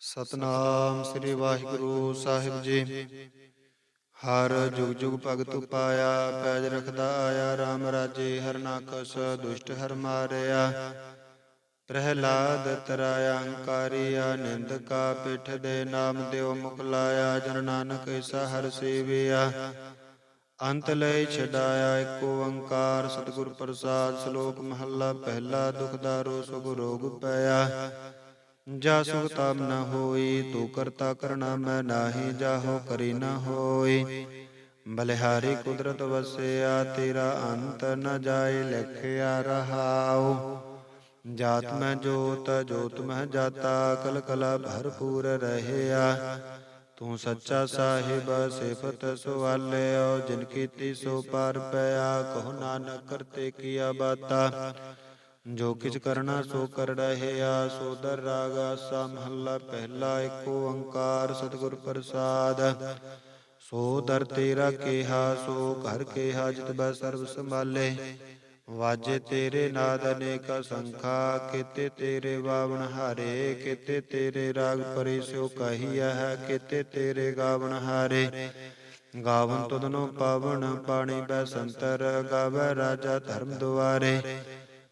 ਸਤਨਾਮ ਸ੍ਰੀ ਵਾਹਿਗੁਰੂ ਸਾਹਿਬ ਜੀ। ਹਰ ਜੁਗ ਜੁਗ ਭਗਤ ਪਾਇਆ ਪੈਜ ਰਖਦਾ ਆਇਆ RAM ਰਾਜੇ ਹਰਨਾਕਸ ਦੁਸ਼ਟ ਹਰ ਮਾਰਿਆ। ਪ੍ਰਹਿਲਾਦ ਤਰਾਇਆ, ਅੰਕਾਰੀਆ, ਨਿੰਦ ਕਾ ਪਿਠ ਦੇ ਨਾਮ ਦਿਓ ਮੁਖ ਲਾਇਆ, ਜਨ ਨਾਨਕ ਈਸਾ ਹਰ ਸੇਵਿਆ। ਅੰਤ ਲੈ ਛਡਾਇਆ ਏਕ ਓੰਕਾਰ, ਸਤਿਗੁਰ ਪ੍ਰਸਾਦ, ਸ਼ਲੋਕ ਮਹੱਲਾ, ਪਹਿਲਾ ਦੁਖ ਦਾਰੋ ਸੁਖ ਰੋਗ ਪਿਆ। ਜਾ ਸੁਖ ਤਾਮ ਨ ਹੋਈ, ਤੂੰ ਕਰਤਾ ਕਰਣਾ ਮੈਂ ਨਾਹੀ, ਜਾਹੋ ਕਰੀ ਨ ਹੋਈ। ਬਲਿਹਾਰੀ ਕੁਦਰਤ ਵਸਿਆ, ਤੇਰਾ ਅੰਤ ਨ ਜਾਏ, ਲਿਖਿਆ ਰਹਾਉ। ਜਾਤ ਮੈਂ ਜੋਤ ਜੋਤ ਮੈਂ ਜਾਤਾ ਕਲ ਕਲਾ ਭਰਪੂਰ ਰਹਿਆ। ਤੂੰ ਸੱਚਾ ਸਾਹਿਬ, ਸਿਫਤ ਸੁਵਾਲਿਓ, ਜਿਨ ਕੀਤੀ ਸੋ ਪਾਰ ਪਿਆ, ਕਹੋ ਨਾਨਕ ਕਰਤੇ ਕੀਆ ਬਾਤਾ। ਜੋ ਕਿਛ ਕਰਨਾ ਸੋ ਕਰ ਰਹਿਆ ਸੋਦਰ ਰਾਗ ਆਸਾ ਮਹੱਲਾ ਪਹਿਲਾ ਏਕ ਓੰਕਾਰ ਸਤਿਗੁਰ ਪ੍ਰਸਾਦ। ਸੋ ਦਰ ਤੇਰਾ ਕੇਹਾ, ਸੋ ਘਰ ਕੇਹਾ, ਜਿਤ ਬੈ ਸਰਬ ਸੰਭਾਲੇ। ਵਾਜੇ ਤੇਰੇ ਨਾਦ ਅਨੇਕ ਸੰਖਾ ਕੀਤੇ ਤੇਰੇ ਬਾਵਨ ਹਾਰੇ, ਕੀਤੇ ਤੇਰੇ ਰਾਗ ਪਰੇ ਸੋ ਕਹੀਆ ਹੈ, ਕੀਤੇ ਤੇਰੇ ਗਾਵਨ ਹਾਰੇ। ਗਾਵਨ ਤੁਧਨੋ ਪਾਵਨ ਪਾਣੀ ਬੈ ਸੰਤਰ, ਗਾਵੇ ਰਾਜਾ ਧਰਮ ਦੁਆਰੇ।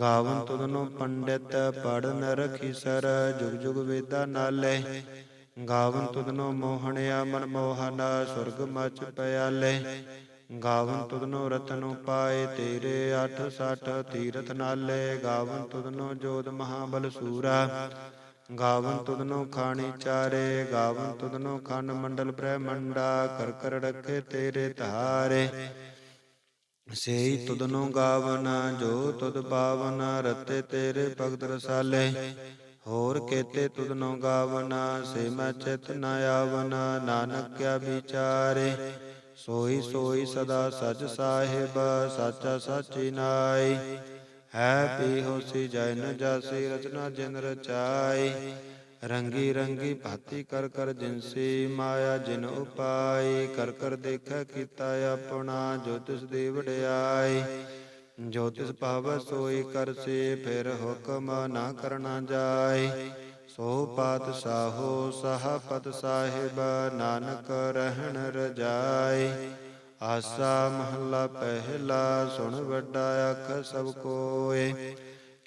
ਗਾਵਨ ਤੁਧਨੋ ਪੰਡਿਤ ਪੜਨ ਰਖੀ ਸਰ, ਜੁਗ ਜੁਗ ਵੇਦਾ ਨਾਲੇ। ਗਾਵਨ ਤੁਧਨੋ ਮੋਹਣਿਆ ਮਨ ਮੋਹਨਾ, ਸੁਰਗ ਮਚ ਪਿਆਲੇ। ਗਾਵਨ ਤੁਧਨੋ ਰਤਨੁ ਪਾਏ ਤੇਰੇ 860 ਤੀਰਥ ਨਾਲੇ। ਗਾਵਨ ਤੁਧਨੋ ਜੋਤ ਮਹਾਬਲ ਸੂਰਾ। ਗਾਵਨ ਤੁਧਨੋ ਖਾਣੀ ਚਾਰੇ। ਗਾਵਨ ਤੁਧਨੋ ਖੰਡ ਮੰਡਲ ਬ੍ਰਹਮੰਡਾ। ਕਰ ਕਰ ਰੱਖੇ ਤੇਰੇ ਧਾਰੇ। ਸੇਈ ਤੁਧਨੋ ਗਾਵਨ, ਜੋ ਤੁਧ ਪਾਵਨ, ਰਤੇ ਤੇਰੇ ਭਗਤ ਰਸਾਲੇ। ਹੋਰ ਕੇਤੇ ਤੁਧਨੋ ਗਾਵਨ, ਸੇ ਮੈਂ ਚਿਤ ਨ ਆਵਨ, ਨਾਨਕ ਕਿਆ ਵਿਚਾਰੇ। ਸੋਈ ਸੋਈ ਸਦਾ ਸਚ ਸਾਹਿਬ, ਸਾਚਾ ਸਾਚੀ ਨਾਈ ਹੈ ਪੀ ਹੋਸੀ ਜੈ ਨ ਜਾਸੀ, ਰਚਨਾ ਜਿਨ ਰਚਾਈ ਰੰਗੀ ਰੰਗੀ ਭਾਤੀ ਕਰ ਕਰ ਜਿਨਸੀ ਮਾਇਆ ਜਿਨ ਉਪਾਈ, ਕਰ ਕਰ ਦੇਖੈ ਕੀਤਾ ਆਪਣਾ, ਜੋ ਤਿਸ ਦੀ ਵਡਿਆਈ। ਜੋ ਤਿਸ ਭਾਵ ਸੋਈ ਕਰਸੀ ਫਿਰ ਹੁਕਮ ਨਾ ਕਰਨਾ ਜਾਏ ਸੋ ਪਾਤਸ਼ਾਹੋ ਸਹਾਪਤ ਸਾਹਿਬ, ਨਾਨਕ ਰਹਿਣ ਰਜਾਈ। ਆਸਾ ਮਹੱਲਾ ਪਹਿਲਾ, ਸੁਣ ਵੱਡਾ ਅੱਖ ਸਭ ਕੋਏ।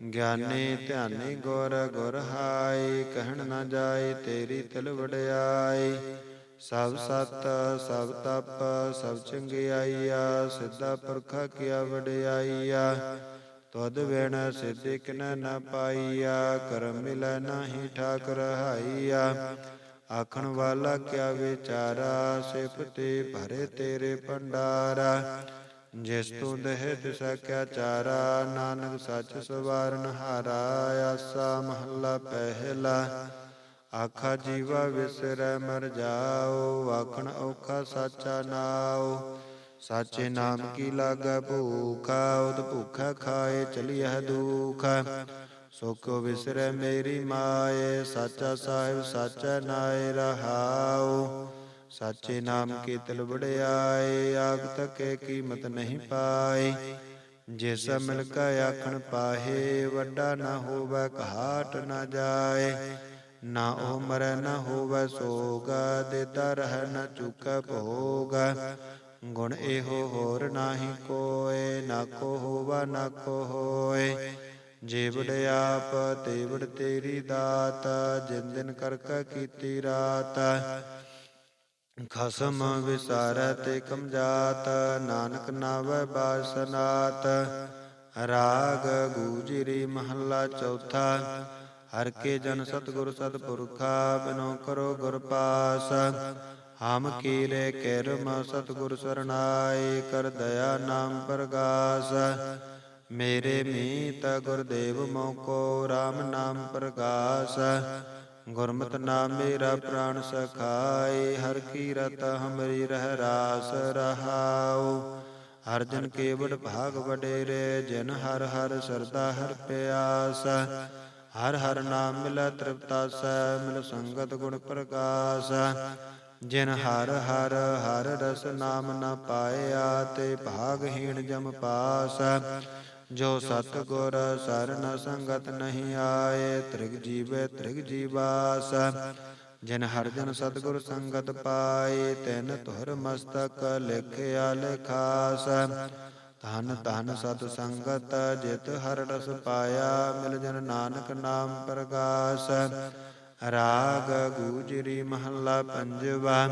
ਗਿਆਨੀ ਧਿਆਨੀ ਗੁਰ ਗੁਰ ਹਾਈ ਕਹਿਣ ਨਾ ਜਾਏ ਤੇਰੀ ਤਿਲ ਵਡਿਆਈ। ਸਭ ਸਤ, ਸਭ ਤਪ, ਸਭ ਚੰਗਿਆਈਆ, ਸਿੱਧਾ ਪੁਰਖਾ ਕੀਆ ਵਡਿਆਈਆ। ਤਦ ਵੇਣ ਸਿੱਧੇ ਕਿਨ ਨ ਪਾਈਆ, ਕਰਮ ਮਿਲੈ ਨਾਹੀ ਠਾਕ ਰਹਾਈਆ ਆਖਣ ਵਾਲਾ ਕਿਆ ਵਿਚਾਰਾ, ਸਿਫਤੇ ਭਰੇ ਤੇਰੇ ਭੰਡਾਰਾ। ਜਿਸ ਤੂੰ ਦੇਹ ਤਿਸਾ ਕਿਆ ਚਾਰਾ, ਨਾਨਕ ਸੱਚ ਸਵਾਰਨ ਹਾਰਾ, ਆਸਾ ਮਹੱਲਾ ਪਹਿਲਾ। ਆਖਾ ਜੀਵਾ ਵਿਸਰੈ, ਮਰ ਜਾਓ, ਆਖਣ ਔਖਾ ਸਾਚਾ ਨਾਉ। ਸਾਚੇ ਨਾਮ ਕੀ ਲਾਗੈ ਭੂਖਾ, ਉਦ ਭੁਖਾ ਖਾਏ, ਚਲਿਐ ਦੁਖ। ਸੁਖ ਵਿਸਰੈ ਮੇਰੀ ਮਾਏ, ਸਾਚਾ ਸਾਹਿਬ, ਸਾਚਾ ਨਾਏ ਰਹਾਓ ਸਾਚੇ ਨਾਮ ਕੀ ਤਿਲ ਵੜਿਆਏ ਆਗ ਤਕੇ ਕੀਮਤ ਨਹੀਂ ਪਾਈ ਜਿਸ ਮਿਲ ਕੈ ਆਖਣ ਪਾਹੇ ਵੱਡਾ ਨਾ ਹੋਵੇ ਘਾਟ ਨਾ ਜਾਏ। ਨਾ ਉਹ ਮਰੈ ਨਾ ਹੋਵੇ ਸੋਗ ਦੇਤਾ ਰਹਿ ਨਾ ਚੁਕੈ ਭੋਗ। ਗੁਣ ਇਹੋ ਹੋਰ ਨਾਹੀ ਕੋਏ ਨਾ ਕੋ ਹੋਵਾ ਨਾ ਕੋ ਹੋਏ। ਜੀਵੜ ਆਪ ਤੇਵੜ ਤੇਰੀ ਦਾਤ ਜਿਨ ਦਿਨ ਕਰ ਕਾ ਕੀਤੀ ਰਾਤ। ਖਸਮ ਵਿਸਾਰਤ ਕਮਜਾਤ ਨਾਨਕ ਨਾਵੈ ਬਾਸਨਾਤ। ਰਾਗ ਗੂਜਰੀ ਮਹੱਲਾ ਚੌਥਾ, ਹਰ ਕੇ ਜਨ ਸਤਿਗੁਰ ਸਤਪੁਰਖਾ ਬਿਨੋ ਕਰੋ ਗੁਰ ਪਾਸ। ਹਮ ਕੀਲੇ ਕਿਰਮ ਸਤਿਗੁਰ ਸਰਣਾਈ ਕਰ ਦਇਆ ਨਾਮ ਪ੍ਰਗਾਸ। ਮੇਰੇ ਮੀਤ ਗੁਰਦੇਵ ਮੋਕੋ RAM ਨਾਮ ਪ੍ਰਗਾਸ। ਗੁਰਮਤਿ ਨਾਮ ਮੇਰਾ ਪ੍ਰਾਨ ਸਖਾਏ, ਹਰ ਕੀ ਰਤ ਹਮਰੀ ਰਹਿ ਰਾਸ ਰਹਾਉ। ਹਰ ਜਨ ਕੇਵੜ ਭਾਗ ਵਡੇਰੇ, ਜਿਨ ਹਰ ਹਰ ਸਰਦਾ ਹਰ ਪਿਆਸ। ਹਰ ਹਰ ਨਾਮ ਮਿਲੈ ਤ੍ਰਿਪਤਾਸੈ ਮਿਲ ਸੰਗਤ ਗੁਣ ਪ੍ਰਕਾਸ਼। ਜਿਨ ਹਰ ਹਰ ਹਰ ਰਸ ਨਾਮ ਨ ਪਾਇਆ, ਤੇ ਭਾਗਹੀਣ ਜਮ ਪਾਸ। ਜੋ ਸਤ ਗੁਰ ਸਰਨ ਸੰਗਤ ਨਹੀਂ ਆਏ, ਤ੍ਰਿਗ ਜੀਵੇ ਤ੍ਰਿਗ ਜੀਵਾਸ। ਜਿਨ ਹਰ ਜਨ ਸਤਿਗੁਰ ਸੰਗਤ ਪਾਏ, ਤਿਨ ਤੁਹਰ ਮਸਤਕ ਲਿਖਿਆ ਲਿਖਾਸ। ਧਨ ਧਨ ਸਤ ਸੰਗਤ ਜਿਤ ਹਰ ਰਸ ਪਾਇਆ, ਮਿਲ ਜਨ ਨਾਨਕ ਨਾਮ ਪ੍ਰਗਾਸ। ਰਾਗ ਗੂਜਰੀ ਮਹੱਲਾ ਪੰਜਵਾ।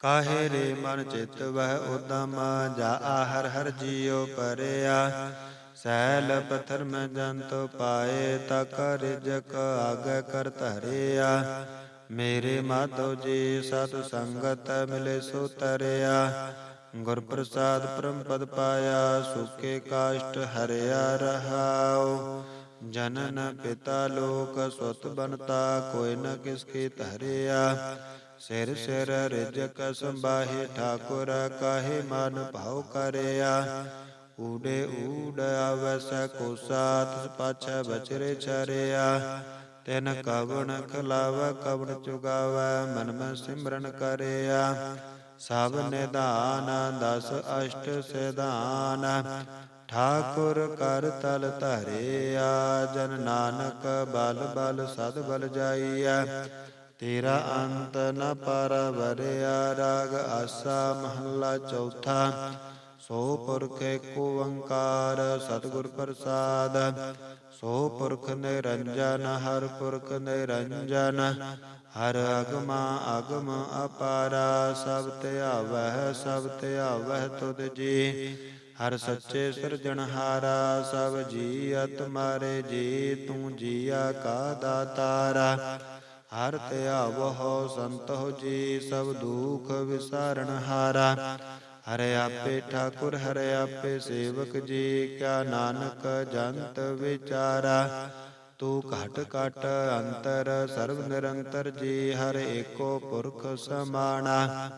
ਕਾਹੇ ਰੇ ਮਨ ਚਿਤ ਵਹਿ ਉਦਮ, ਜਾ ਹਰ ਹਰ ਜੀਉ ਪਰਿਆ। ਸੈਲ ਪਥਰ ਮੈਂ ਜੰਤ ਪਾਏ ਤਾ ਕਰ ਜਕ ਆਗੇ ਕਰ ਧਰਿਆ। ਮੇਰੇ ਮਾਧੋ ਜੀ ਸਤ ਸੰਗਤ ਮਿਲੇ ਸੋ ਤਰਿਆ। ਗੁਰ ਪ੍ਰਸਾਦ ਪਰਮ ਪਦ ਪਾਇਆ, ਸੁਕੇ ਕਾਸ਼ਟ ਹਰਿਆ ਰਹਾਉ। ਜਨਨ ਪਿਤਾ ਲੋਕ ਸੁਤ ਬਨਤਾ, ਕੋਈ ਨ ਕਿਸ ਕੀ ਧਰਿਆ। ਸਿਰ ਸਿਰ ਰਿਜਕ ਸੰਬਾਹੇ ਠਾਕੁਰ ਕਾਹੇ ਮਨ ਭਾਉ ਕਰਿਆ। ਊੜੇ ਊੜ ਆਵਸ ਕੋ ਸਾਤ ਪਾਛੈ ਬਚਰੇ ਚਰਿਆ ਤਿਨ ਕਵਣ ਖਲਾਵ ਕਵਣ ਚੁਗਾਵ ਮਨ ਮੈਂ ਸਿਮਰਨ ਕਰਿਆ। ਸਭ ਨਿਧਾਨ ਦਸ ਅਸ਼ਟ ਸਿਧਾਨ। ਠਾਕੁਰ ਕਰ ਤਲ ਧਰਿਆ ਜਨ ਨਾਨਕ ਬਲ ਬਲ ਸਦ ਬਲ ਜਾਈਐ। ਤੇਰਾ ਅੰਤ ਨ ਪਰਵਰਿਆ, ਰਾਗ ਆਸਾ ਮਹੱਲਾ ਚੌਥਾ। ਸੋ ਪੁਰਖ ਏਕ ਓੰਕਾਰ ਸਤਿਗੁਰ ਪ੍ਰਸਾਦ। ਸੋ ਪੁਰਖ ਨਿਰੰਜਨ, ਹਰ ਪੁਰਖ ਨਿਰੰਜਨ। ਹਰ ਅਗਮਾ ਅਗਮ ਅਪਾਰਾ, ਸਭ ਧਿਆਵਹਿ ਸਭ ਧਿਆਵਹਿ ਤੁਧ ਜੀ। ਹਰ ਸੱਚੇ ਸਿਰਜਣਹਾਰਾ ਸਭ ਜੀਅਤ ਮਾਰੇ ਜੀ, ਤੂੰ ਜੀਆ ਕਾ ਦਾਤਾਰਾ। ਹਰ ਧਿਆਵਹੁ ਸੰਤੋ ਜੀ, ਸਭ ਦੁਖ ਵਿਸਾਰਣ ਹਾਰਾ। ਹਰਿ ਆਪੇ ਠਾਕੁਰ, ਹਰਿ ਆਪੇ ਸੇਵਕ ਜੀ, ਕਿਆ ਨਾਨਕ ਜੰਤ ਵਿਚਾਰਾ। ਤੂੰ ਘਟ ਘਟ ਅੰਤਰ, ਸਰਬ ਨਿਰੰਤਰ ਜੀ, ਹਰ ਏਕੋ ਪੁਰਖ ਸਮਾਣਾ।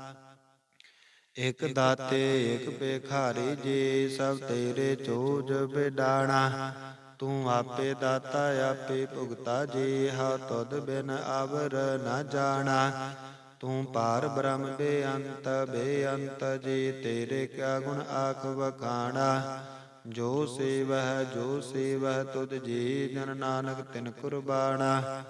ਇਕ ਦਾਤੇ, ਇਕ ਪੇਖਾਰੀ ਜੀ, ਸਭ ਤੇਰੇ ਚੋਜ ਬਿਡਾਣਾ। ਤੂੰ ਆਪੇ ਦਾਤਾ, ਆਪੇ ਭੁਗਤਾ ਜੀ ਹਾ ਤੁਧ ਬਿਨ ਆਵਰ ਨ ਜਾਣਾ। ਤੂੰ ਪਾਰ ਬ੍ਰਹਮ ਬੇਅੰਤ ਬੇਅੰਤ, ਜੀ ਤੇਰੇ ਕਿਆ ਗੁਣ ਆਖ ਵਖਾਣਾ। ਜੋ ਸੇਵਹਿ ਜੋ ਸੇਵਹਿ, ਤੁਧ ਜੀ ਜਨ ਨਾਨਕ ਤਿਨ ਕੁਰਬਾਣਾ।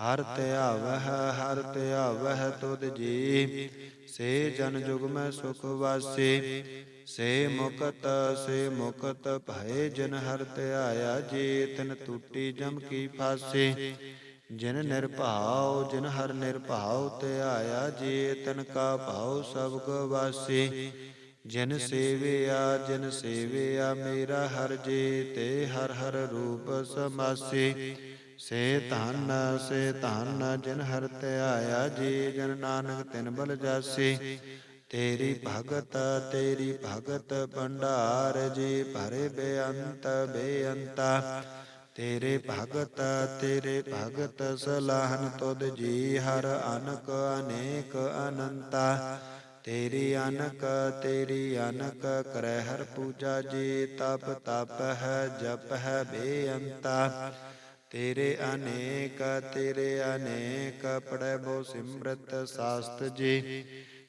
ਹਰ ਧਿਆਵਹਿ ਹਰ ਧਿਆਵਹਿ ਤੁਧ ਜੀ, ਸੇ ਜਨ ਜੁਗ ਮੈਂ ਸੁਖ ਵਾਸੇ। ਸੇ ਮੁਕਤ ਸੇ ਮੁਕਤ ਭਏ ਜਿਨ ਹਰ ਧਿਆਇਆ ਜੀ, ਤਿਨ ਟੂਟੀ ਜਮ ਕੀ ਫਾਸੇ। ਜਿਨ ਨਿਰਭਾਉ, ਜਿਨ ਹਰ ਨਿਰਭਾਉ ਧਿਆਇਆ ਜੀ, ਤਨ ਕਾ ਭਾਉ ਸਭ ਵਾਸੀ। ਜਿਨ ਸੇਵਿਆ ਜਿਨ ਸੇਵਿਆ ਮੇਰਾ ਹਰ ਜੇ, ਤੇ ਹਰ ਹਰ ਰੂਪ ਸਮਾਸੀ। ਸੇ ਧਨ ਸੇ ਧਨ ਜਿਨ ਹਰ ਧਿਆਇਆ ਜੀ, ਜਨ ਨਾਨਕ ਤਿਨ ਬਲ ਜਾਸੇ। ਤੇਰੀ ਭਗਤ ਤੇਰੀ ਭਗਤ ਭੰਡਾਰ ਜੀ ਭਰੇ ਬੇਅੰਤ, ਬੇਅੰਤਾ। ਤੇਰੇ ਭਗਤ ਤੇਰੇ ਭਗਤ ਸਲਾਹਨ ਤੁਧ ਜੀ ਹਰ ਅਨਕ, ਅਨੇਕ ਅਨੰਤਾ। ਤੇਰੀ ਅਨਕ ਤੇਰੀ ਅਨਕ ਕਰੈ ਹਰ ਪੂਜਾ ਜੀ, ਤਪ ਤਪ ਹੈ, ਜਪ ਹੈ ਬੇਅੰਤਾ। ਤੇਰੇ ਅਨੇਕ ਤੇਰੇ ਅਨੇਕ ਪੜੈ ਬੋ ਸਿਮਰਤ ਸਾਸਤ ਜੀ।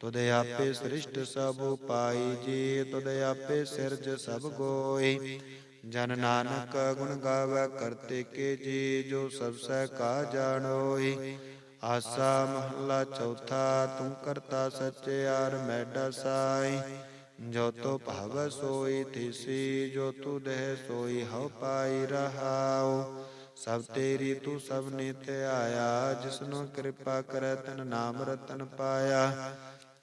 ਤੁਧ ਆਪੇ ਸ੍ਰਿਸ਼ਟ ਸਭ ਉਪਾਈ ਜੀ, ਤੁਧ ਆਪੇ ਸਿਰਜ ਸਭ ਗੋਈ। ਜਨ ਨਾਨਕ ਗੁਣ ਗਾਵੇ ਕਰਤੇ ਕੇ ਜੀ, ਜੋ ਸਭ ਸਹਿ ਕਾ ਜਾਣੋਈ ਆਸਾ ਮਹੱਲਾ ਚੌਥਾ ਤੂੰ ਕਰਤਾ ਸੱਚੇ ਆਰ ਮੈਡਾ ਸਾਈ। ਜੋ ਤੋ ਭਾਵ ਸੋਈ ਥਿਸੀ, ਜੋ ਤੂ ਦੇਹ ਸੋਈ, ਹਉ ਪਾਈ ਰਹਾਉ। ਸਭ ਤੇਰੀ ਤੂੰ ਸਭ ਨੇ ਧਿਆਇਆ ਜਿਸਨੂੰ ਕਿਰਪਾ ਕਰੈ ਤਨ ਨਾਮ ਰਤਨ ਪਾਇਆ।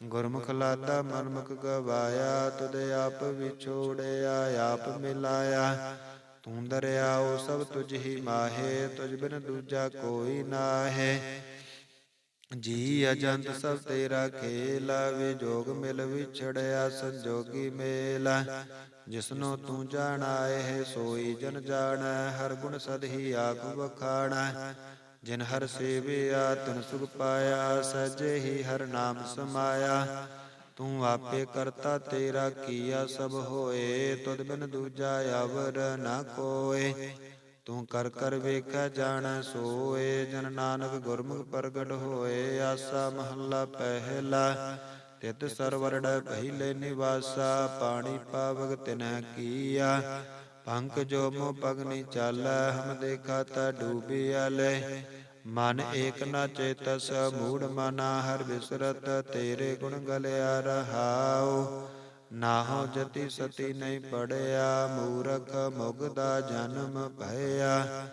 ਗੁਰਮੁਖ ਲਾਦਾ ਮਨਮੁਖ ਗਵਾਇਆ, ਤੁਧ ਆਪ ਵਿਛੋੜਿਆ, ਆਪ ਮਿਲਾਇਆ। ਤੂੰ ਦਰਿਆਓ ਸਭ ਤੁਝ ਹੀ ਮਾਹੇ, ਤੁਝ ਬਿਨ ਦੂਜਾ ਕੋਈ ਨਾਹੇ। ਜੀ ਅਜੰਤ ਸਭ ਤੇਰਾ ਖੇਲਾ ਵਿਜੋਗ ਮਿਲ ਵਿਛੜਿਆ, ਸੰਜੋਗੀ ਮੇਲਾ। ਜਿਸਨੋ ਤੂੰ ਜਾਣਾਏ ਹੈ, ਸੋਈ ਜਨ ਜਾਣੈ, ਹਰ ਗੁਣ ਸਦ ਹੀ ਆਖ ਵਖਾਣਾ। ਜਿਨ ਹਰ ਸੇਵਿਆ, ਤਿਨ ਸੁਖ ਪਾਇਆ, ਸਜੇ ਹੀ ਹਰ ਨਾਮ ਸਮਾਇਆ। ਤੂੰ ਆਪੇ ਕਰਤਾ ਤੇਰਾ ਕੀਆ ਸਭ ਹੋਏ, ਤੁਧ ਬਿਨ ਦੂਜਾ ਅਵਰ ਨਾ ਕੋਏ। ਤੂੰ ਕਰ ਕਰ ਵੇਖਿਆ ਜਾਣੈ ਸੋਏ, ਜਨ ਨਾਨਕ ਗੁਰਮੁਖ ਪ੍ਰਗਟ ਹੋਏ, ਆਸਾ ਮਹੱਲਾ ਪਹਿਲਾ। ਤਿਤ ਸਰਵਰੜ ਪਹਿਲੇ ਨਿਵਾਸਾ, ਪਾਣੀ ਪਾਵਗ ਤਿਨਹਿ ਕੀਆ। ਪੰਕ ਜੋ ਮੋ ਪਗਨੀ ਚਾਲੈ, ਹਮ ਦੇਖਾ ਤਾ ਡੂਬਿਆ ਲੈ ਮਨ ਏਕ ਨਾ ਚੇਤਸ, ਮੂੜ ਮਨਾ ਹਰ ਵਿਸਰਤ ਤੇਰੇ ਗੁਣ ਗਲਿਆ ਰਹਾਉ। ਨਾਹੋ ਜਤੀ ਸਤੀ ਨਹੀਂ ਪੜਿਆ, ਮੂਰਖ ਮੁਗਦਾ ਜਨਮ ਭਇਆ।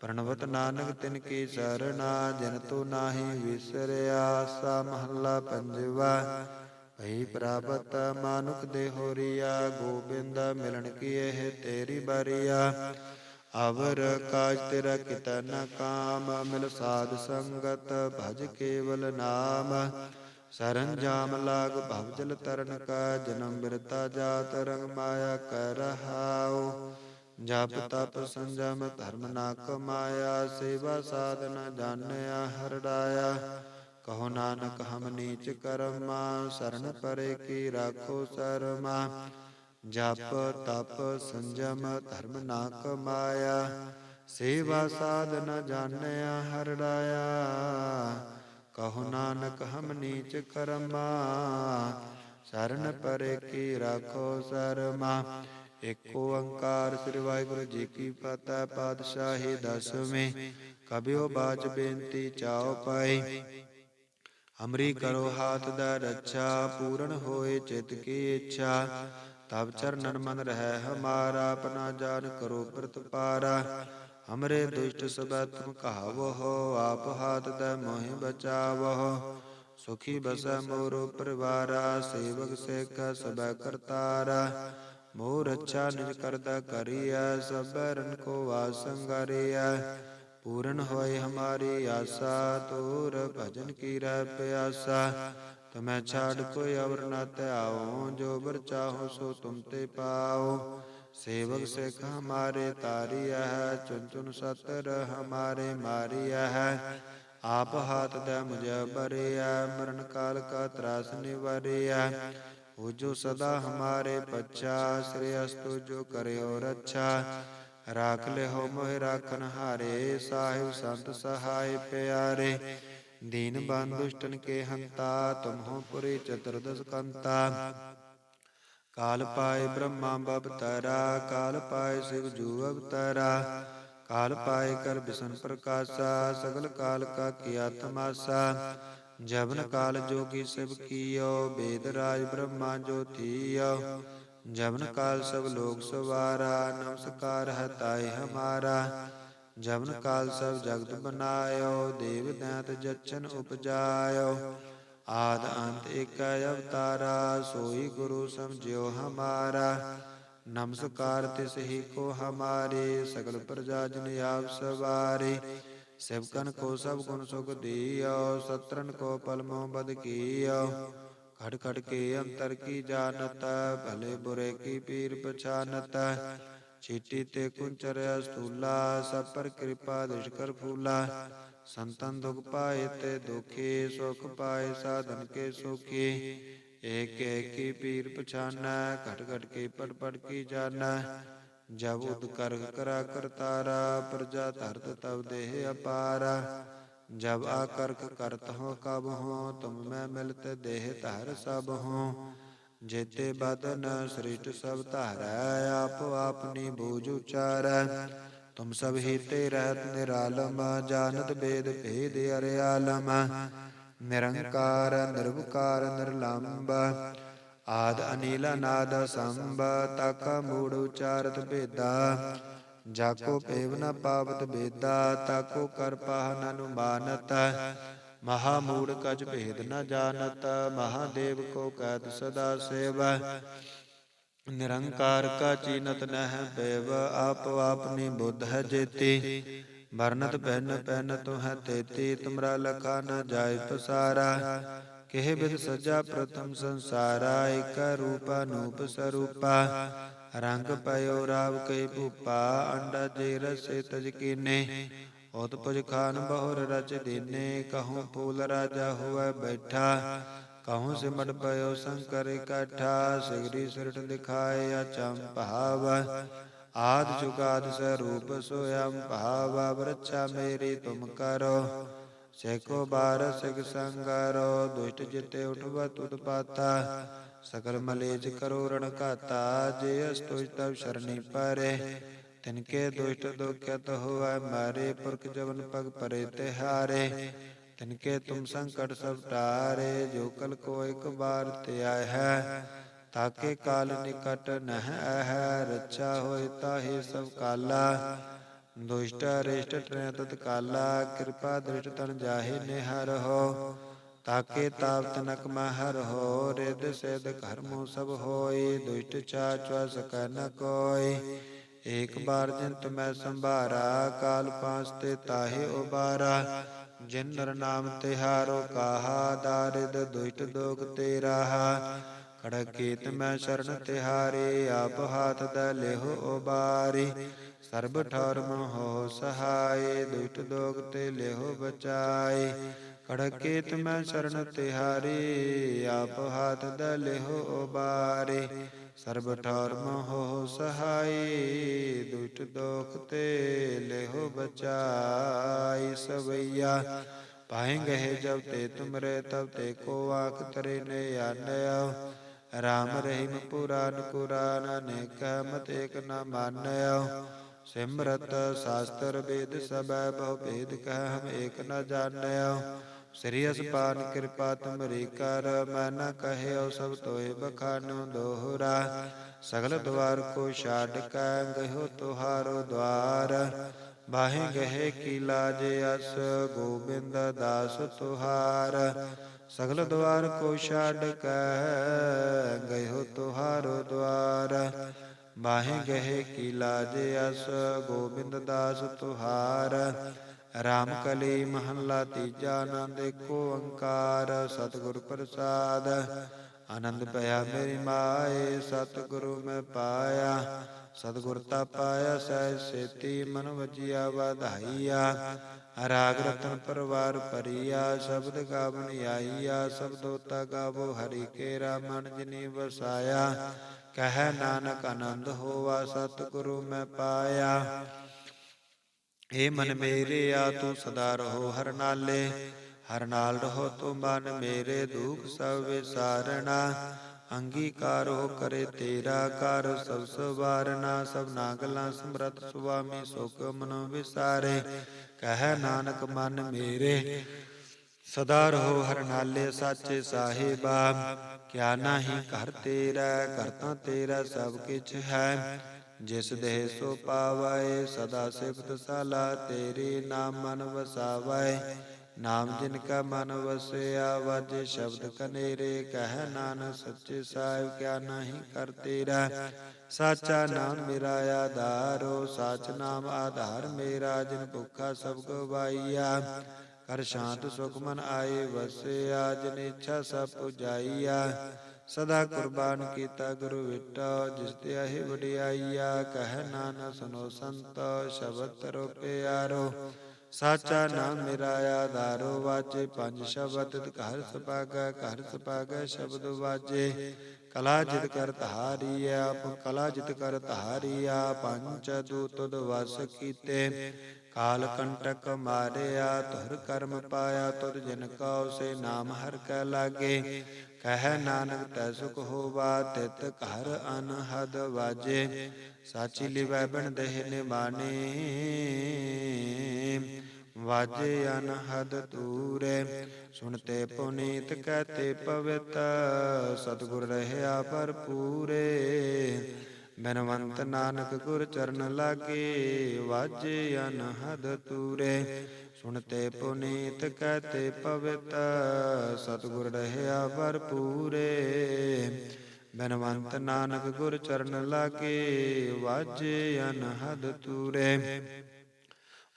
ਪ੍ਰਣਵਤ ਨਾਨਕ ਤਿਨ ਕੀ ਸਰਣਾ, ਜਿਨ ਤੂੰ ਨਾਹੀ ਵਿਸਰਿਆ, ਸਾ ਮਹੱਲਾ ਪੰਜਵਾ। ਭਈ ਪ੍ਰਾਪਤ ਮਾਨੁਖ ਦੇ ਹੋਰੀਆ ਗੋਬਿੰਦ ਮਿਲਣ ਕੀ ਇਹ ਤੇਰੀ ਬਰੀਆ। ਅਵਰ ਕਾਜ ਤੇਰਾ ਕਿਤਾ ਨ ਕਾਮ ਮਿਲ ਸਾਧ ਸੰਗਤ ਭਜ ਕੇਵਲ ਨਾਮ। ਸਰੰਜਾਮ ਲਾਗ ਭਵ ਜਲ ਤਰਨ ਕਾ, ਜਨਮ ਬਿਰਤਾ ਜਾਤ ਰੰਗ ਮਾਇਆ ਕਰ ਰਹਾਉ। ਜਪ ਤਪ ਸੰਜਮ ਧਰਮ ਨਾ ਕਮਾਇਆ, ਸੇਵਾ ਸਾਧਨ ਜਾਣਿਆ ਹਰੜਾਇਆ ਕਹੋ ਨਾਨਕ ਹਮ ਨੀਚ ਕਰਮਾ, ਸਰਨ ਪਰੇ ਕੀ ਰਾਖੋ ਸਰਮਾ। ਜਪ, ਤਪ, ਸੰਜਮ, ਧਰਮ ਨਾ ਕਮਾਇਆ, ਸੇਵਾ ਸਾਧਨ ਜਾਣਿਆ, ਹਰੜਾਇਆ। ਕਹੋ ਨਾਨਕ, ਹਮ ਨੀਚ ਕਰਮਾ, ਸਰਨ ਪਰੇ ਕੀ ਰਾਖੋ ਸਰਮਾ। ਏਕ ਓੰਕਾਰ ਸ੍ਰੀ ਵਾਹਿਗੁਰੂ ਜੀ ਕੀ ਫਤਿਹ, ਪਾਤਸ਼ਾਹੀ ਦਸਵੇਂ। ਕਬਿਓ ਬਾਜ ਬੇਨਤੀ ਚਾਓ ਪਾਈ। ਹਮਰੀ ਕਰੋ ਹਾਥ ਦਾ ਰੱਛਾ, ਪੂਰਨ ਹੋਏ ਚਿਤ ਕੀ ਇੱਛਾ। ਤਬ ਚਰਨਨ ਮਨ ਰਹਿ ਹਮਾਰਾ ਆਪਣਾ ਜਾਨ ਕਰੋ ਪ੍ਰਤਪਾਰਾ ਹਮਰੇ ਦੁਸ਼ਟ ਸਬੈ ਤੁਮ ਕਹਾਵੋ ਆਪ ਹਾਥ ਦਾ ਮੋਹਿ ਬਚਾਵੋ ਸੁਖੀ ਬਸੈ ਮੋਰੋ ਪਰਿਵਾਰਾ, ਸੇਵਕ ਸੇਖ ਸਬੈ ਕਰਤਾਰਾ। ਮੋਰ ਅੱਛਾ ਨਿਜ ਕਰਦਾ ਕਰੀਐ ਸਭੈ ਰਨ ਕੋ ਵਾਸ ਪੂਰਨ ਹੋਏ ਹਮਾਰੀ ਆਸਾ, ਤੋਰ ਭਜਨ ਕੀ ਰਹਿ ਪਿਆਸਾ। ਤਮੈ ਛਾੜ ਕੋਈ ਅਵਰ ਨਾ ਧਿਆਓ ਜੋ ਬਰ ਚਾਹੋ ਸੋ ਤੁਮ ਤੇ ਪਾਓ ਸੇਵਕ ਸਿਖ ਹਮਾਰੇ ਤਾਰੀਆ ਹੈ ਚੁਨ ਚੁਨ ਸਤਰ ਹਮਾਰੇ ਮਾਰੀਆ ਹੈ ਆਪ ਹਾਥ ਦੇ ਮੁਝ ਬਰਿਆ ਮਰਨ ਕਾਲ ਕਾ ਤਰਾਸ ਨਿਵਰਿਆ ਹੋ ਜੋ ਸਦਾ ਹਮਾਰੇ ਪੱਛਾ ਸ੍ਰੀ ਅਸਤੁ ਜੋ ਕਰਿਓ ਰੱਛਾ ਰਾਖ ਲਿਓ ਮੋਹਿ ਰਾਖਨ ਹਾਰੇ ਸਾਹਿਬ ਸੰਤ ਸਹਾਇ ਪਿਆਰੇ ਦੀਨ ਬੰਦ ਦੁਸ਼ਟਨ ਕੇ ਹੰਤਾ ਤੁਮਹੁ ਪੁਰੀ ਚਤੁਰਦਸ ਕੰਤਾ ਕਾਲ ਪਾਏ ਬ੍ਰਹਮਾ ਬਵਤਰਾ ਕਾਲ ਪਾਏ ਸਿਵ ਜੂ ਅਵਤਰਾ ਕਾਲ ਪਾਏ ਕਰ ਬਿਸ਼ਨ ਪ੍ਰਕਾਸ਼ਾ ਸਗਲ ਕਾਲ ਕਾ ਕੀਆ ਤਮਾਸਾ ਜਬਨ ਕਾਲ ਜੋਗੀ ਸਭ ਕੀਓ ਬੇਦ ਰਾਜ ਬ੍ਰਹਮਾ ਜੋਤੀਓ ਜਬਨ ਕਾਲ ਸਭ ਲੋਕ ਸਵਾਰਾ ਨਮਸਕਾਰ ਜਮਨ ਕਾਲ ਸਭ ਜਗਤ ਬਨਾਇਓ, ਦੇਵ ਦੈਤ ਜਚਨ ਉਪਜਾਇਓ। ਆਦ ਅੰਤ ਇਕ ਅਵਤਾਰਾ, ਸੋਈ ਗੁਰੂ ਸਮਝਿਓ ਹਮਾਰਾ। ਨਮਸਕਾਰ ਤਿਸ ਹੀ ਕੋ ਹਮਾਰੇ, ਸਗਲ ਪ੍ਰਜਾ ਜਨ ਆਪ ਸਵਾਰੇ। ਸੇਵਕਨ ਕੋ ਸਭ ਗੁਣ ਸੁਖ ਦਿਓ ਸਤਰਨ ਕੋ ਪਲਮੋ ਬਦ ਕੀਓ। ਖੜ ਖੜ ਕੇ ਅੰਤਰ ਕੀ ਜਾਣਤ, ਭਲੇ ਬੁਰੇ ਕੀ ਪੀਰ ਪਛਾਨਤ। चीटी ते कुंचरया स्थूला सपर कृपा, दुष्कर कर फूला। संतन दुख पाए ते दुखी, सुख पाए साधन के सुखी। एक एक की पीर पछाना घट घट की पट पट की जाना। जब उदकर्ग करा कर तारा, प्रजा धर्त तब देह अपारा। जब आकर्क करत हो कब हो, तुम मैं मिलते देह तार सब हों। ਜੇਤੇ ਬਦਨ ਸ੍ਰਿਸ਼ਟ ਸਭ ਧਾਰੈ ਆਪ ਆਪਨੀ ਬੂਝ ਉਚਾਰੈ। ਤੁਮ ਸਭ ਹੀਤੇ ਰਹਿਤ ਨਿਰਾਲਮ ਜਾਣਤ ਬੇਦ ਭੇਦ ਅਰਿਆਲਮ। ਨਿਰੰਕਾਰ ਨਿਰਭਕਾਰ ਨਿਰਲੰਭ ਆਦ ਅਨੀਲ ਨਾਦ ਸੰਭ ਤਕ ਮੂੜ ਉਚਾਰਤ ਭੇਦਾ। ਜਾਕੋ ਪੇਵ ਨ ਪਾਵਤ ਬੇਦਾ ਤਾਕੋ ਕਰ ਪਾਹ ਨ ਅਨੁਮਾਨਤ। ਮਹਾ ਮੂੜ ਕਜ ਭੇਦ ਨ ਜਾਣਤ, ਮਹਾਦੇਵ ਕੋ ਕੈਦ ਸਦਾ ਸੇਵਾ। ਨਿਰੰਕਾਰ ਕਾ ਚੀਨਤ ਨਹਿ ਬੇਵ ਆਪ ਆਪਨੀ ਬੁੱਧ ਹੈ ਜੇਤੀ। ਵਰਨਤ ਪਹਿਨ ਪਹਿਨ ਤੁਹ ਤੇਤੀ, ਤੁਮਰਾ ਲਖਾ ਨ ਜਾਇ ਪਸਾਰਾ। ਕਿਹ ਬਿਦ ਸਜਾ ਪ੍ਰਥਮ ਸੰਸਾਰਾ ਇਕ ਰੂਪ ਅਨੂਪ ਸਰੂਪਾ। ਰੰਗ ਪਇਓ ਰਾਵ ਕੈ ਭੂਪਾ, ਅੰਡਾ ਜੇ ਰਸੇ ਤਜ ਕੀਨੇ। ਉਤਪਜ ਖਾਨ ਬਹੁਰ ਰਚ ਦੀਨੇ, ਕਹੂੰ ਫੂਲ ਰਾਜਾ ਹੋਵੇ ਬੈਠਾ। ਕਹੂੰ ਸਿਮਟ ਪਇਓ ਸ਼ੰਕਰ ਇਕੱਠਾ, ਸਿਗਰੀ ਸਿਰਟ ਦਿਖਾਏ ਅਚੰਮ ਭਾਵ। ਆਦ ਜੁਗਾਦ ਸਰੂਪ ਸੋਇਮ ਭਾਵਾ, ਵਰਛਾ ਮੇਰੀ ਤੁਮ ਕਰੋ। ਸੇਕੋ ਬਾਰ ਸਿਖ ਸੰਗਰੋ, ਦੁਸ਼ਟ ਜਿਤੇ ਉਠਵਾ ਤੁਧ ਪਾਤਾ। ਸਕਲ ਮਲੇਜ ਕਰੋ ਰਣ ਕਾਤਾ ਜੇ ਅਸਤੁਜ ਤਵ ਸ਼ਰਣੀ ਪਰੇ। ਤਿਨਕੇ ਦੁਸ਼ਟ ਦੁਖਤ ਹੋਵੈ, ਮਾਰੇ ਪੁਰਖ ਜਵਨ ਪਗ ਪਰੇ ਤੇ ਹਾਰੇ ਤਿਨਕੇ ਤੁਮ ਸੰਕਟ ਸਭ ਟਾਰੇ, ਜੋ ਕਲ ਕੋ ਇੱਕ ਬਾਰ ਤੇ ਆਇ ਹੈ। ਤਾਕੇ ਕਾਲ ਨਿਕਟ ਨਹਿ ਹੈ ਰੱਛਾ ਹੋਇ ਤਾਹੇ ਸਭ ਕਾਲਾ। ਦੁਸ਼ਟ ਅਰਿਸ਼ਟ ਟ੍ਰੈ ਤਤ ਕਾਲਾ, ਕਿਰਪਾ ਦ੍ਰਿਸ਼ਟ ਤਨ ਜਾਹੇ ਨਿਹਰ ਹੋ। ਤਾਕੇ ਤਾਪ ਤਨਕ ਮਹਰ ਹੋ ਰਿਦ ਸਿਧ ਕਰਮੋ ਸਭ ਹੋਏ, ਦੁਸ਼ਟ ਚਾ ਚਾ ਕੋਈ ਏਕ ਬਾਰ ਜਿੰਤ ਮੈਂ ਸੰਭਾਰਾ, ਕਾਲ ਪਾਸ ਤੇ ਤਾਹੇ ਉਬਾਰਾ। ਜਿਨ ਨਰ ਨਾਮ ਤਿਹਾਰੋ ਕਾਹਾ, ਦਾਰਿਦ ਦੁਸ਼ਟ ਦੋਗ ਤੇ ਰਾਹਾ ਖੜਕੀਤ ਮੈਂ ਸ਼ਰਨ ਤਿਹਾਰੇ, ਆਪ ਹਾਥ ਦ ਲਿਹੁ ਉਬਾਰੀ। ਸਰਬ ਠੌਰ ਮਨਹੁ ਸਹਾਏ, ਦੁਸ਼ਟ ਦੋਗ ਤੇ ਲਿਹੁ ਬਚਾਏ। ਖੜਕੀਤ ਮੈਂ ਸ਼ਰਨ ਤਿਹਾਰੇ, ਆਪ ਹਾਥ ਦ ਲਿਹੁ ਉਬਾਰੀ। ਸਰਬ ਠੌਰ ਮਨਹੁ ਸਹਾਏ, ਦੁਸ਼ਟ ਦੋਖ ਤੇ ਲਿਹੁ ਬਚਾਈ ਸਵਈਆ। ਪਾਏ ਗਏ ਜਬ ਤੇ ਤੁਮਰੇ, ਤਬ ਤੇ ਕੋ ਆਖ ਤਰੇ ਨੇ ਆਨਿਓ ਰਾਮ ਰਹੀਮ ਪੁਰਾਨ ਕੁਰਾਨ, ਅਨੇਕ ਮਤ ਏਕ ਨ ਮਾਨਿਓ ਸਿਮਰਤ ਸ਼ਾਸਤਰ ਵੇਦ ਸਬੈ ਬਹੁ ਭੇਦ ਕਹਿ ਹਮ ਏਕ ਨ ਜਾਣਿਓ ਸ੍ਰੀ ਅਸਪਾਨ ਕਿਰਪਾ ਤੁਮਰੀ ਕਰ, ਮੈਂ ਨ ਕਹਿਓ ਸਭ ਤੋਏ ਬਖਾਨੋ ਦੋਹਰਾ। ਸਗਲ ਦਵਾਰ ਕੋ ਛਾੜ ਕੈ ਗਇਓ ਤੁਹਾਰੋ ਦਵਾਰ। ਬਾਹੇ ਗਹਿ ਕੀ ਲਾਜ ਅਸ, ਗੋਬਿੰਦ ਦਾਸ ਤੁਹਾਰ। ਸਗਲ ਦਵਾਰ ਕੋ ਛਾੜ ਕੈ ਗਇਓ ਤੁਹਾਰੋ ਦਵਾਰ। ਬਾਹੇ ਗਹਿ ਕੀ ਲਾਜ ਅਸ, ਗੋਬਿੰਦ ਦਾਸ ਤੁਹਾਰ। ਰਾਮ ਕਲੀ ਮਹੱਲਾ ਤੀਜਾ ਆਨੰਦ ਏਕੋ ਅੰਕਾਰ, ਸਤਿਗੁਰ ਪ੍ਰਸਾਦ। ਆਨੰਦ ਭਇਆ ਮੇਰੀ ਮਾਏ, ਸਤਿਗੁਰੂ ਮੈਂ ਪਾਇਆ। ਸਤਿਗੁਰ ਤਾ ਪਾਇਆ ਸਹਿ ਸੇਤੀ ਮਨ ਵਜਿਆ, ਵਧਾਈਆ। ਰਾਗ ਰਤਨ ਪਰਵਾਰ ਭਰੀਆ, ਸ਼ਬਦ ਗਾਵਣ ਆਈਆ। ਸਬਦੋ ਤਾ ਗਾਵੋ, ਹਰੀ ਕੇ ਰਾਮਨ ਜਿਨੀ ਵਸਾਇਆ। ਕਹਿ ਨਾਨਕ ਆਨੰਦ ਹੋਵਾ ਸਤਿਗੁਰੂ ਮੈਂ ਪਾਇਆ। ਏ ਮਨ ਮੇਰੇ, ਆ ਤੂੰ ਸਦਾ ਰਹੋ ਹਰ ਨਾਲੇ। ਹਰ ਨਾਲ ਰਹੋ ਤੂੰ ਮਨ ਮੇਰੇ ਦੁਖ ਸਭ ਵਿਸਾਰਣਾ ਅੰਗੀਕਾਰ ਹੋ ਕਰੇ ਤੇਰਾ ਕਰ ਸਭ ਸਵਾਰਨਾ। ਸਭ ਨਾਗਲਾ ਸਮਰਤ ਸੁਆਮੀ ਸੁਖ ਮਨ ਵਿਸਾਰੇ। ਕਹਿ ਨਾਨਕ ਮਨ ਮੇਰੇ, ਸਦਾ ਰਹੋ ਹਰ ਨਾਲੇ ਸਾਚੇ ਸਾਹਿਬਾ। ਕਿਆ ਨਾਹੀ ਘਰ ਤੇਰਾ, ਘਰ ਤਾਂ ਤੇਰਾ ਸਭ ਕਿਛ ਹੈ। ਜਿਸ ਦੇਹ ਸੋ ਪਾਵੈ ਸਦਾ ਸਿਫਤ ਸਾਲਾ ਤੇਰੇ ਨਾਮ ਮਨ ਵਸਾਵਾਏ। ਨਾਮ ਜਿਨ ਕਾ ਮਨ ਵਸਿਆ, ਵਾਜੇ ਸ਼ਬਦ ਕਨੇਰੇ, ਕਹਿ ਨਾਨਕ ਸੱਚੇ ਸਾਹਿਬ, ਕਿਆ ਨਹੀਂ ਕਰ ਤੇਰਾ ਸਾਚਾ ਨਾਮ ਮੇਰਾ ਆਧਾਰੋ ਸਾਚ ਨਾਮ ਆਧਾਰ ਮੇਰਾ, ਜਿਨ ਭੁਖਾ ਸਭ ਗਵਾਈਆ ਕਰ ਸ਼ਾਂਤ ਸੁਖ ਮਨ ਆਏ ਵਸਿਆ, ਜਿਨ ਇੱਛਾ ਸਭ ਪੁਜਾਈਆ। ਸਦਾ ਕੁਰਬਾਨ ਕੀਤਾ ਗੁਰੂ ਵਿਟਾ, ਜਿਸ ਤੇ ਆਹੀ ਵਡਿਆਈਆ। ਕਹਿ ਨਾਨਕ ਸੁਨੋ ਸੰਤ, ਸ਼ਬਦ ਤਰੋ ਪਿਆਰੋ। ਸਾਚਾ ਨਾਮ ਮੇਰਾ ਆਧਾਰੋ ਵਾਜੇ ਪੰਜ ਸ਼ਬਦ ਘਰ ਸੁਭਾਗਾ ਘਰ ਸੁਭਾਗਾ ਸ਼ਬਦ ਵਾਜੇ ਕਲਾ ਜਿਤ ਕਰ ਤਹਾਰੀ ਆਪ ਕਲਾ ਜਿਤ ਕਰ ਤਹਾਰੀ ਆ ਪੰਜ ਦੂਤ ਤੁਧ ਵਸ ਕੀਤੇ। ਕਾਲ ਕੰਟਕ ਮਾਰਿਆ, ਧੁਰ ਕਰਮ ਪਾਇਆ, ਤੁਰ ਜਿਨ ਕਉ ਸੇ ਨਾਮ ਹਰ ਕੈ ਲਾਗੇ। ਕਹਿ ਨਾਨਕ ਤੈ ਸੁਖ ਹੋਵਾ, ਤਿਤ ਘਰ ਅਨਹਦ ਵਾਜੇ। ਸਾਚੀ ਲਿਵੈ ਬਣ ਦੇਹ ਨਿਮਾਨੇ ਵਾਜੇ ਅਨਹਦ ਤੂਰੇ, ਸੁਣਤੇ ਪੁਨੀਤ ਕਹਤੇ ਪਵਿਤ, ਸਤਿਗੁਰ ਰਹਿਆ ਭਰਪੂਰੇ। ਬਿਨਵੰਤ ਨਾਨਕ ਗੁਰ ਚਰਨ ਲਾਗੇ, ਵਾਜੇ ਅਨਹਦ ਤੂਰੇ। ਸੁਣਤੇ ਪੁਨੀਤ ਕਹਤੇ ਪਵਿਤ, ਸਤਿਗੁਰ ਰਹਿਆ ਭਰਪੂਰੇ ਬਿਨਵੰਤ ਨਾਨਕ ਗੁਰ ਚਰਨ ਲਾਗੇ, ਵਾਜੇ ਅਨਹਦ ਤੂਰੇ।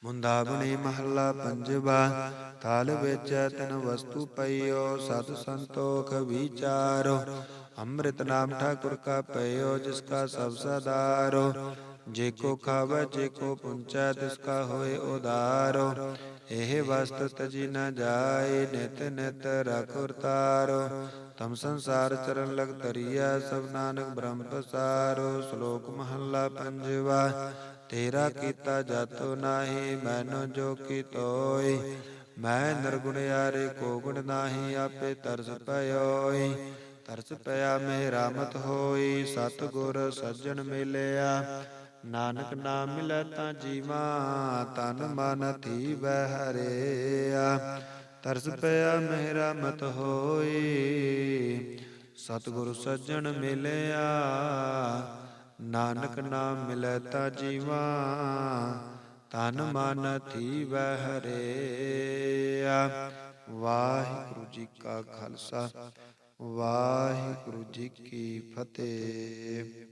ਮੁੰਦਾ ਬਣੀ ਮਹੱਲਾ ਪੰਜਵਾ ਤਾਲ ਵਿੱਚ ਤਨ ਵਸਤੂ ਪਈਓ, ਸਤ ਸੰਤੋਖ ਵਿਚਾਰੋ। ਅੰਮ੍ਰਿਤ ਨਾਮ ਠਾਕੁਰ ਕਾ ਪਈਓ ਜਿਸ ਕਾ ਸਭ ਸਦਾਰੋ। ਜੇ ਕੋ ਖਾਵੇ, ਜੇ ਕੋ ਪੁੰਚੈ, ਤਿਸ ਕਾ ਹੋਏ ਉਦਾਰੋ। ਇਹ ਵਸਤ ਤਜੀ ਨ ਜਾਏ, ਨਿਤ ਨਿਤ ਰਖੁਰ ਤਾਰੋ ਤਮ ਸੰਸਾਰ ਚਰਨ ਲਗ ਤਰੀਆ ਸਭ ਨਾਨਕ ਬ੍ਰਹਮ ਪਸਾਰੋ। ਸ਼ਲੋਕ ਮਹੱਲਾ ਪੰਜਵਾ, ਤੇਰਾ ਕੀਤਾ ਜਾਤੋ ਨਾਹੀ, ਮੈਨੋ ਜੋ ਕੀਤੋਈ ਮੈਂ ਨਿਰਗੁਣ ਨਿਰਗੁਣਿਆਰੇ ਕੋ ਗੁਣ ਨਾਹੀ, ਆਪੇ ਤਰਸ ਪਇਓਈ ਤਰਸ ਪਿਆ, ਮੇਰਾ ਮਤ ਹੋਈ ਸਤ ਗੁਰ ਸੱਜਣ ਮਿਲਿਆ। ਨਾਨਕ ਨਾਮ ਮਿਲੈ ਤਾਂ ਜੀਵਾ, ਤਨ ਮਨ ਥੀ ਬਹਿਰਿਆ। ਤਰਸ ਪਿਆ, ਮੇਰਾ ਮਤ ਹੋਈ, ਸਤਿਗੁਰ ਸੱਜਣ ਮਿਲਿਆ। ਨਾਨਕ ਨਾਮ ਮਿਲੈ ਤਾਂ ਜੀਵਾ, ਤਨ ਮਨ ਥੀ ਬਹਿਰਿਆ। ਵਾਹਿਗੁਰੂ ਜੀ ਕਾ ਖਾਲਸਾ। ਵਾਹਿਗੁਰੂ ਜੀ ਕੀ ਫਤਿਹ।